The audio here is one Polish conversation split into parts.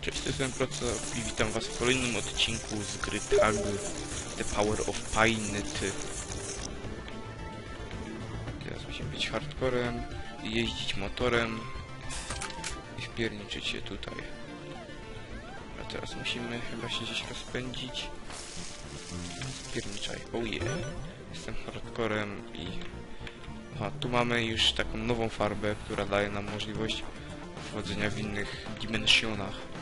Cześć, to jest Proco i witam was w kolejnym odcinku z gry Tag The Power of Painity. Teraz musimy być hardcorem, jeździć motorem i wpierniczyć się tutaj. A teraz musimy chyba się gdzieś rozpędzić. Wpierniczaj, oh yeah. Jestem hardcorem i... Aha, tu mamy już taką nową farbę, która daje nam możliwość wchodzenia w innych dimensjonach.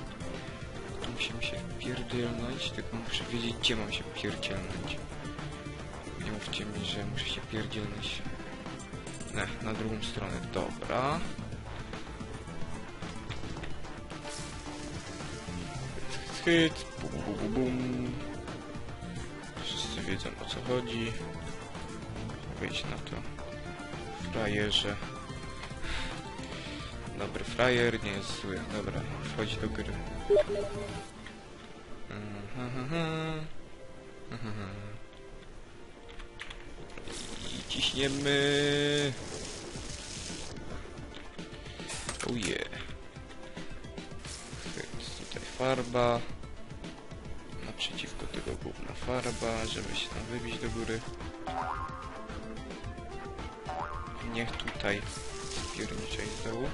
Musimy się pierdzielnąć, tylko muszę wiedzieć, gdzie mam się pierdzielnąć. Nie mówcie mi, że muszę się pierdzielnąć. Nie, na drugą stronę. Dobra. Hyc, hyc, bum, bum, bum, bum. Wszyscy wiedzą o co chodzi. Wejdź na to. Frajerze. Frajer, nie jest zły. Dobra, wchodź do gry. I ciśniemy. Oh yeah. Tutaj farba. Naprzeciwko tego główna farba, żeby się tam wybić do góry. Niech tutaj pierniczej z dołu.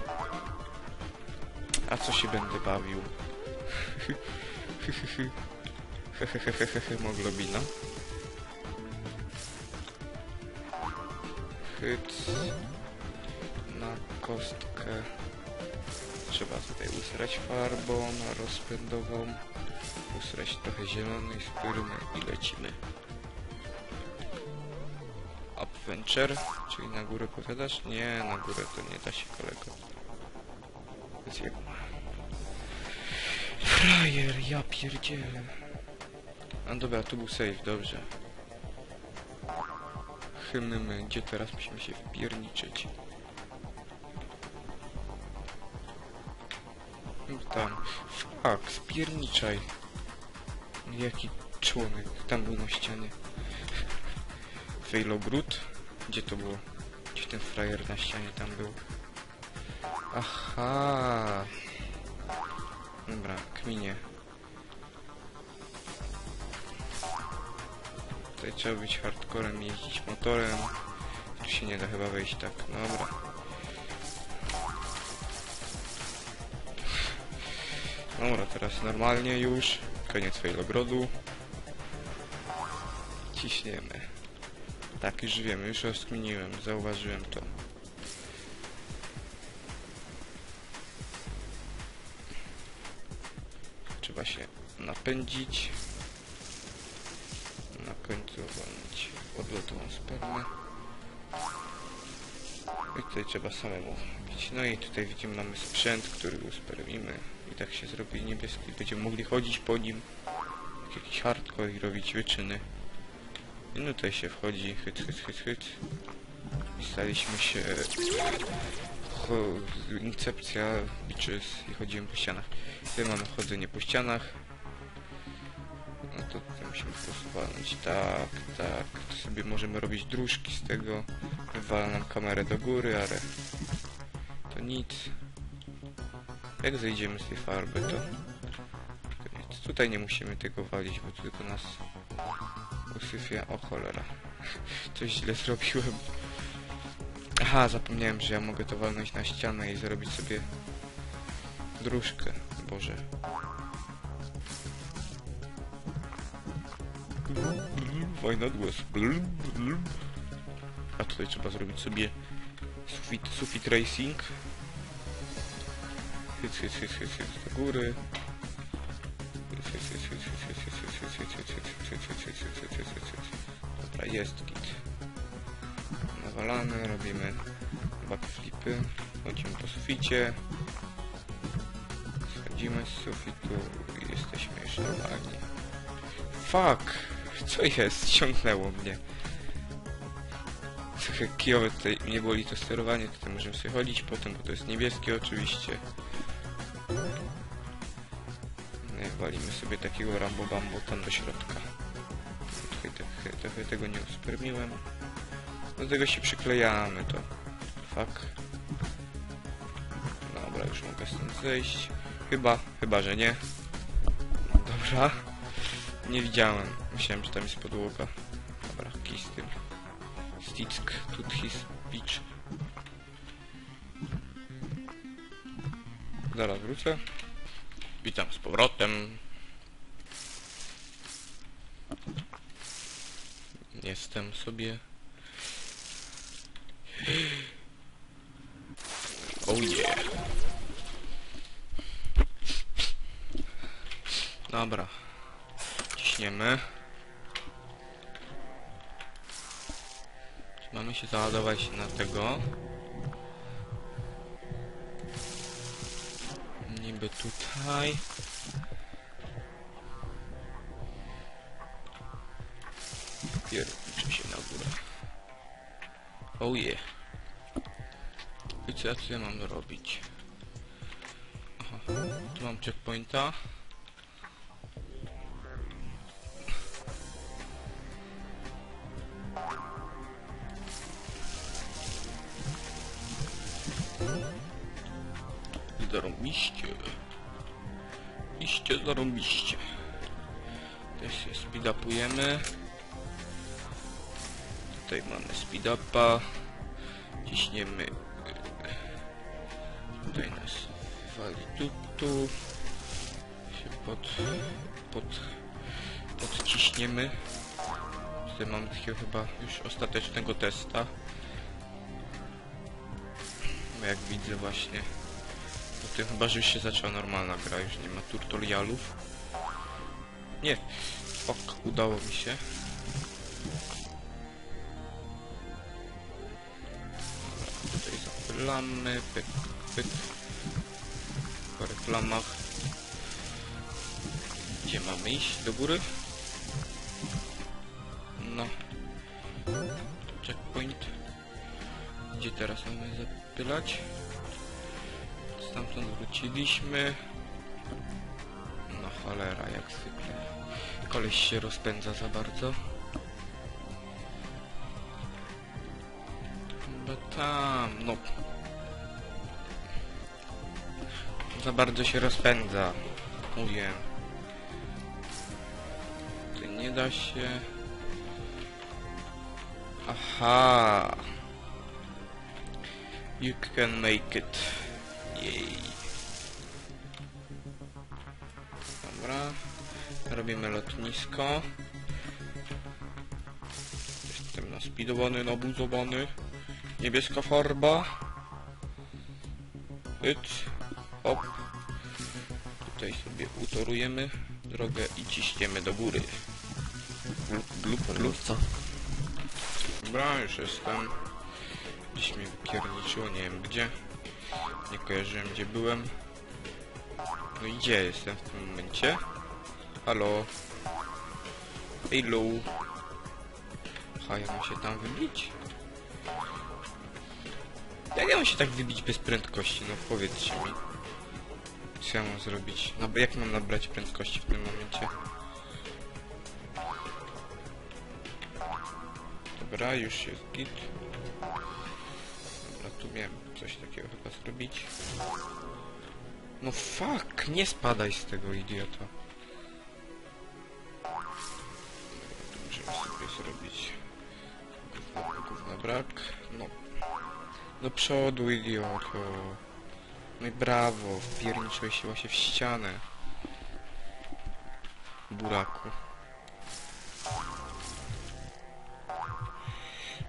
A co się będę bawił? Hemoglobina. Hyc. Na kostkę. Trzeba tutaj usrać farbą rozpędową. Usrać trochę zielonej spyrymy i lecimy. Adventure, czyli na górę powiadasz? Nie, na górę to nie da się kolego. Więc jak... Frajer, ja pierdzielę. A dobra, tu był save, dobrze. Hymny, gdzie teraz musimy się wpierniczyć? Tam. Fuck, spierniczaj. Jaki członek tam był na ścianie. Failogrud? Gdzie to było? Gdzie ten frajer na ścianie tam był? Aha. Dobra, kminie. Tutaj trzeba być hardcorem, jeździć motorem. Tu się nie da chyba wejść tak. Dobra. Dobra, teraz normalnie już. Koniec failogrodu. Ciśniemy. Tak, już wiem, już rozkminiłem, zauważyłem to. Trzeba się napędzić. Na końcu uwolnić odlotową spermę. I tutaj trzeba samemu bić. No i tutaj widzimy mamy sprzęt, który uspermimy. I tak się zrobi niebieski. Będziemy mogli chodzić po nim. Jak jakiś hardcore i robić wyczyny. I no tutaj się wchodzi, hyc, hyc, hyc. I staliśmy się... Incepcja, bitches i chodzimy po ścianach. Tutaj mamy chodzenie po ścianach. No to tutaj musimy po prostu walnąć. Tak, tak. To sobie możemy robić dróżki z tego. Wywala nam kamerę do góry, ale... To nic. Jak zejdziemy z tej farby, to... Tutaj nie musimy tego walić, bo tylko nas usyfia. O cholera. Coś źle zrobiłem. Aha, zapomniałem, że ja mogę to walnąć na ścianę i zrobić sobie dróżkę. Boże. Wojna odgłos. A tutaj trzeba zrobić sobie sufit, sufit racing. Hyc, hyc, hyc, hyc, hyc do góry. Dobra, jest. Nawalamy, robimy backflipy. Chodzimy po suficie. Schodzimy z sufitu i jesteśmy już normalni. Fuck! Co jest? Ściągnęło mnie. Trochę kijowe tutaj nie boli to sterowanie, tutaj możemy sobie chodzić potem, bo to jest niebieskie oczywiście. No i walimy sobie takiego Rambo Bambo tam do środka. Trochę, trochę, trochę tego nie uspermiłem. Do tego się przyklejamy to. Fuck. Dobra, już mogę stąd zejść. Chyba, chyba, że nie. Dobra. Nie widziałem. Myślałem, że tam jest podłoga. Dobra, kij z tym. Stick to his beach. Zaraz wrócę. Witam z powrotem. Jestem sobie. Oh yeah. Dobra. Ciśniemy. Mamy się załadować na tego. Niby tutaj. Pierniczę się na górę. Oh yeah. Co ja tutaj mam robić? Aha, tu mam checkpointa. Zarąbiście. Iście zarąbiście. Też się speedupujemy. Tutaj mamy speedupa. Ciśniemy. Tutaj nas wali tu, tu. Się pod, pod, podciśniemy. Tutaj mamy takiego chyba już ostatecznego testa. No jak widzę właśnie. Po tym chyba, że już się zaczęła normalna gra, już nie ma tutorialów. Nie, ok, udało mi się. Zapylamy, pyk, pyk. Po reklamach. Gdzie mamy iść? Do góry? No. Checkpoint. Gdzie teraz mamy zapylać? Stamtąd wróciliśmy. No cholera, jak zwykle. Koleś się rozpędza za bardzo. Chyba tam, no. Za bardzo się rozpędza. Mówię. To nie da się... Aha. You can make it. Jej. Dobra. Robimy lotnisko. Jestem naspidowany, nabuzowany. Niebieska farba. Hyc. Tutaj sobie utorujemy drogę i ciśniemy do góry. Blup, blup. Co? Dobra, już jestem. Gdzieś mnie wypierniczyło, nie wiem gdzie. Nie kojarzyłem gdzie byłem. No i gdzie jestem w tym momencie? Halo? Hello? Aha, ja mam się tam wybić? Jak ja mam się tak wybić bez prędkości? No powiedzcie mi. Ja mam zrobić? No, jak mam nabrać prędkości w tym momencie? Dobra, już jest git. Dobra, tu miałem coś takiego chyba zrobić. No fuck, nie spadaj z tego tu możemy sobie zrobić gówno, gówno brak. No. Do przodu, idioto. No i brawo, wpierniczyłeś się właśnie w ścianę. Buraku.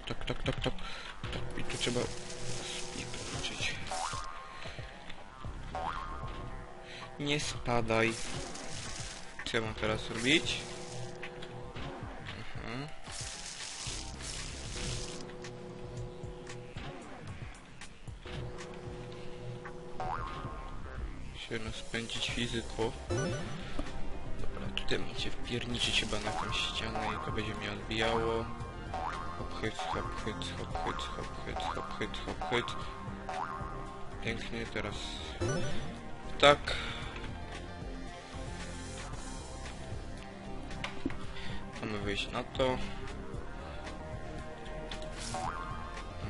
Tak, tak, tak, tak. tak. I tu trzeba. Nie spadaj. Co ja mam teraz robić? Się rozpędzić fizyko. Dobra, tutaj macie wpierniczyć chyba na jakąś ścianę i to będzie mnie odbijało. Hop, hyc, hop, hyc, hop, hyc, hop, hyc, hop, hyc, hop, hyc. Pięknie, teraz tak. Mamy wyjść na to.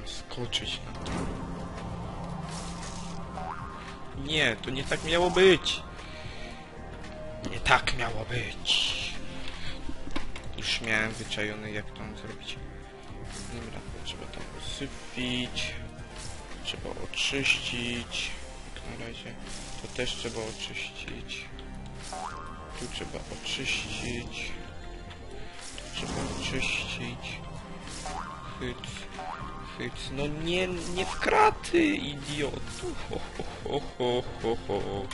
Skoczyć na to. Nie, to nie tak miało być. Nie tak miało być. Już miałem wyczajony jak to zrobić. Dobra, to trzeba tam usypić. Trzeba oczyścić. Jak na razie to też trzeba oczyścić. Tu trzeba oczyścić. Tu trzeba oczyścić. No nie, nie w kraty, idiotu. Ho, ho, ho, ho, ho.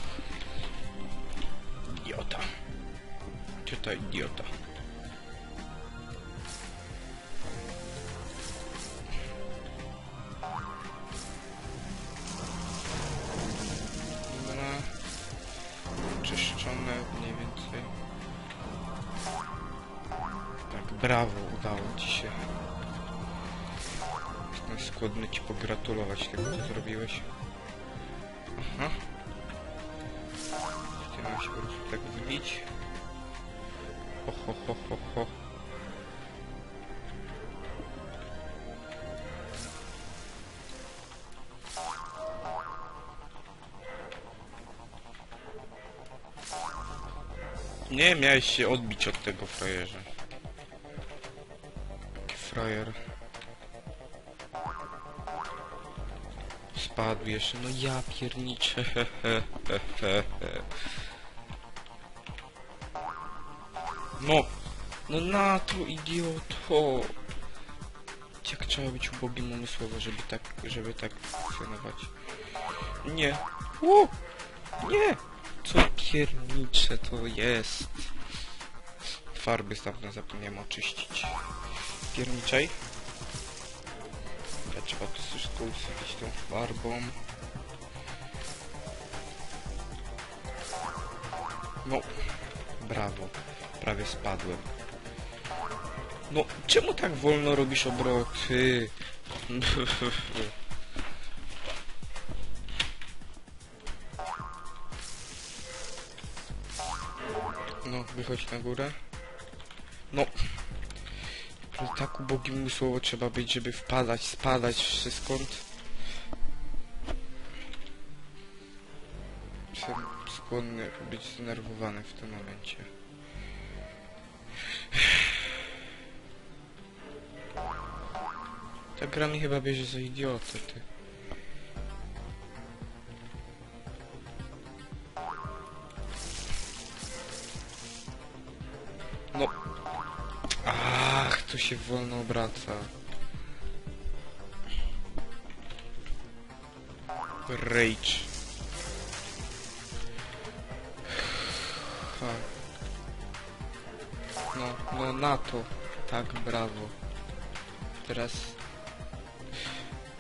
Idiota. Gdzie ta idiota? Dobra. Czyszczone mniej więcej. Tak, brawo, udało ci się. Skłonny ci pogratulować tego, co zrobiłeś. Aha. Chciałem się po prostu tak wbić. Ho, ho, ho, ho, ho. Nie, miałeś się odbić od tego frajerza. Frajer. Spadł jeszcze, no ja pierniczę. No, no na to idioto. Jak trzeba być ubogim umysłowo, żeby tak, żeby tak funkcjonować. Nie. U! Nie! Co piernicze to jest? Farby stamtąd zapomniałem oczyścić. Pierniczej. Trzeba to wszystko usypić tą farbą. No, brawo. Prawie spadłem. No, czemu tak wolno robisz obroty? No, wychodź na górę. No. Tak ubogim umysłowo trzeba być, żeby wpadać, spadać wszystkąd. Jestem skłonny być zdenerwowany w tym momencie. Ta gra mi chyba bierze za idiotę, ty. Wolno obraca. Rage. Ha. No, no na to. Tak, brawo. Teraz...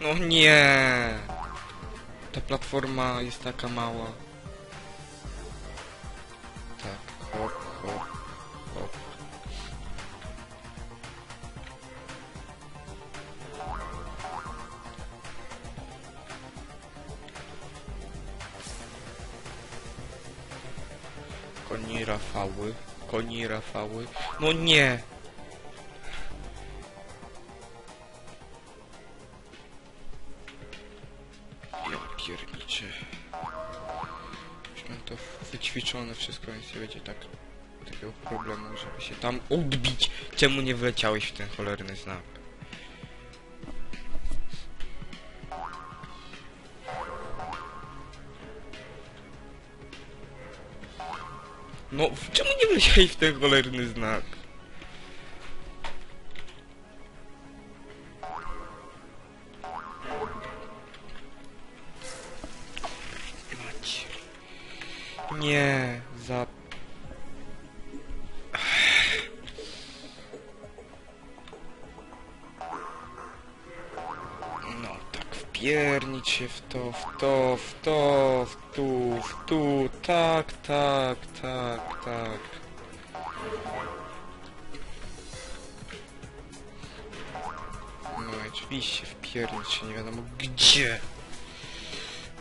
No nie! Ta platforma jest taka mała. Koni Rafały, koni Rafały. No nie! Ja pierniczę. Już mam to wyćwiczone wszystko, więc nie będzie tak takiego problemu, żeby się tam odbić. Czemu nie wleciałeś w ten cholerny znak? No, czemu nie wleciałeś w ten cholerny znak? Tu, tak, tak, tak, tak. No i oczywiście wpiernić się nie wiadomo gdzie.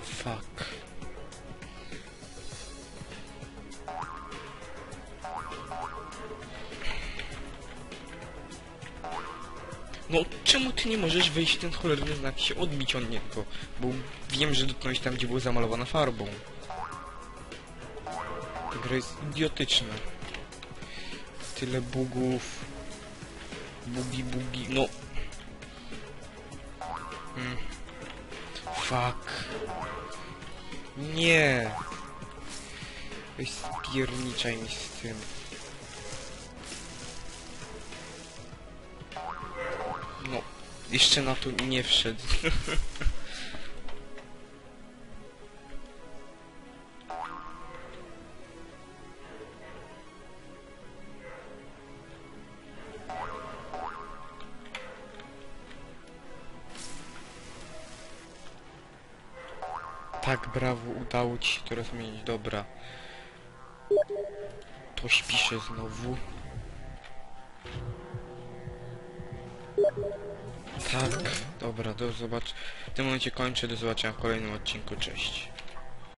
Fuck. No czemu ty nie możesz wejść w ten cholerny znak się odbić od niego? Bo wiem, że dotknąłeś tam, gdzie była zamalowana farbą. Ta gra jest idiotyczna. Tyle bugów. Bugi, bugi, no. Mm. Fuck. Nie. Weź spierniczaj mi z tym. No, jeszcze na to nie wszedł. Tak, brawo, udało ci się to rozmienić, dobra. To śpiszę znowu. Tak, dobra, do zobacz. W tym momencie kończę, do zobaczenia w kolejnym odcinku, cześć.